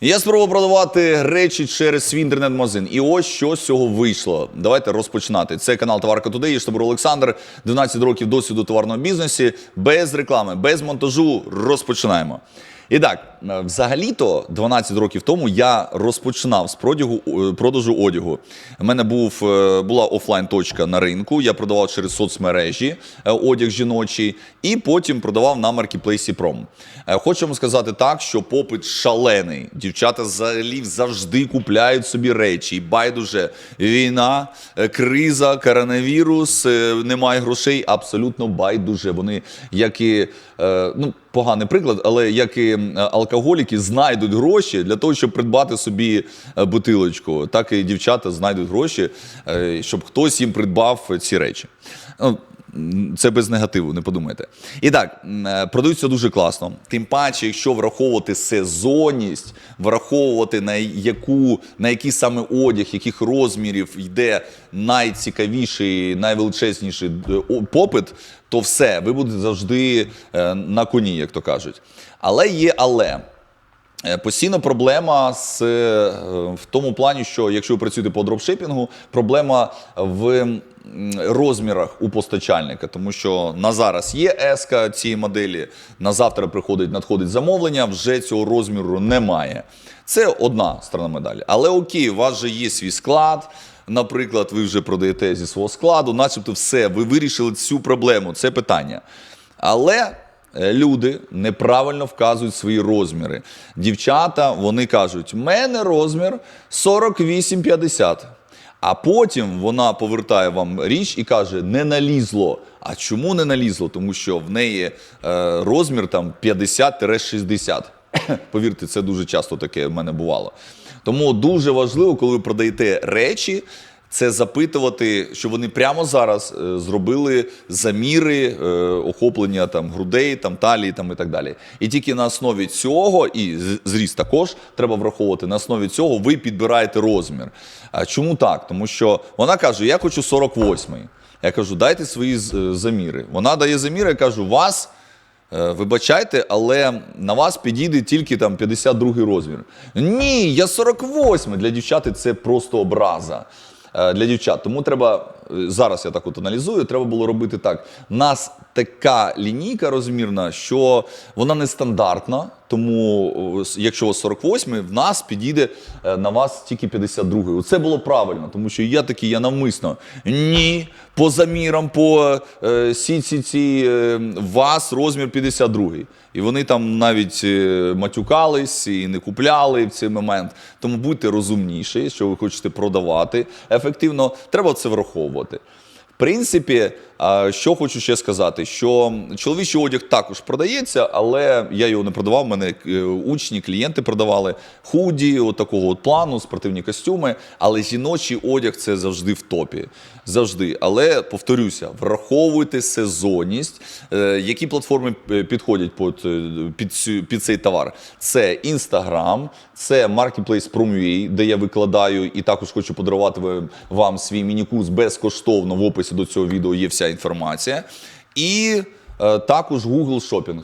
Я спробував продавати речі через свій інтернет-магазин. І ось що з цього вийшло. Давайте розпочинати. Це канал Товарка Today, я Штабур Олександр, 12 років досвіду товарного бізнесі, без реклами, без монтажу. Розпочинаємо. І так, е, взагалі-то 12 років тому я розпочинав з продягу, е, продажу одягу. У мене був, е, була офлайн-точка на ринку, я продавав через соцмережі одяг жіночий, і потім продавав на маркетплейсі Пром. Вам сказати так, що попит шалений. Дівчата взагалі завжди купляють собі речі. Байдуже війна, криза, коронавірус, немає грошей. Абсолютно байдуже. Вони як і ну. Поганий приклад, але як і алкоголіки знайдуть гроші для того, щоб придбати собі е, бутилочку, так і дівчата знайдуть гроші, е, щоб хтось їм придбав ці речі. Це без негативу, не подумайте. І так, е, продаються дуже класно. Тим паче, якщо враховувати сезонність, враховувати на яку на який саме одяг, яких розмірів йде найцікавіший, найвеличезніший е, попит, то все, ви будете завжди е, на коні, як то кажуть. Але є але. Постійно проблема з, в тому плані, що якщо ви працюєте по дропшипінгу, проблема в розмірах у постачальника, тому що на зараз є еска цієї моделі, на завтра приходить надходить замовлення, вже цього розміру немає. Це одна сторона медалі. Але окей, у вас же є свій склад. Наприклад, ви вже продаєте зі свого складу, начебто все, ви вирішили цю проблему, це питання. Але е, люди неправильно вказують свої розміри. Дівчата вони кажуть, в мене розмір 48-50. А потім вона повертає вам річ і каже: не налізло. А чому не налізло? Тому що в неї е, розмір там 50-60. Повірте, це дуже часто таке в мене бувало. Тому дуже важливо, коли ви продаєте речі, це запитувати, що вони прямо зараз е, зробили заміри е, охоплення там грудей, там талії, там і так далі. І тільки на основі цього, і зріст також треба враховувати. На основі цього ви підбираєте розмір. А чому так? Тому що вона каже: Я хочу 48-й. Я кажу, дайте свої е, заміри. Вона дає заміри, я кажу, вас. Вибачайте, але на вас підійде тільки там 52 розмір. Ні, я 48. Для дівчат це просто образа. Е, Для дівчат. Тому треба зараз я так от аналізую. Треба було робити так. Нас така лінійка розмірна, що вона нестандартна. Тому, якщо у вас 48, в нас підійде е, на вас тільки 52. Це було правильно, тому що я такий, я навмисно. Ні, по замірам, по е, сіці е, вас розмір 52. І вони там навіть матюкались і не купляли в цей момент. Тому будьте розумніші, що ви хочете продавати ефективно. Треба це враховувати роботи. Принципі, що хочу ще сказати, що чоловічий одяг також продається, але я його не продавав. Мене е, учні, клієнти продавали худі, от такого от плану, спортивні костюми. Але жіночий одяг це завжди в топі. Завжди. Але повторюся, враховуйте сезонність, Е, які платформи е, підходять під, е, під, цей товар. Це Instagram, це Marketplace Prom.ua, де я викладаю і також хочу подарувати вам свій міні-курс безкоштовно. В описі до цього відео є вся інформація. І е, також Google Shopping.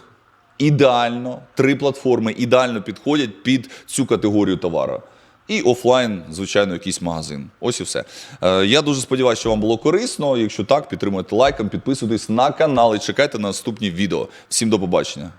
Ідеально, три платформи ідеально підходять під цю категорію товару. І офлайн, звичайно, якийсь магазин. Ось і все. Е, я дуже сподіваюся, що вам було корисно. Якщо так, підтримуйте лайком, підписуйтесь на канал і чекайте на наступні відео. Всім до побачення.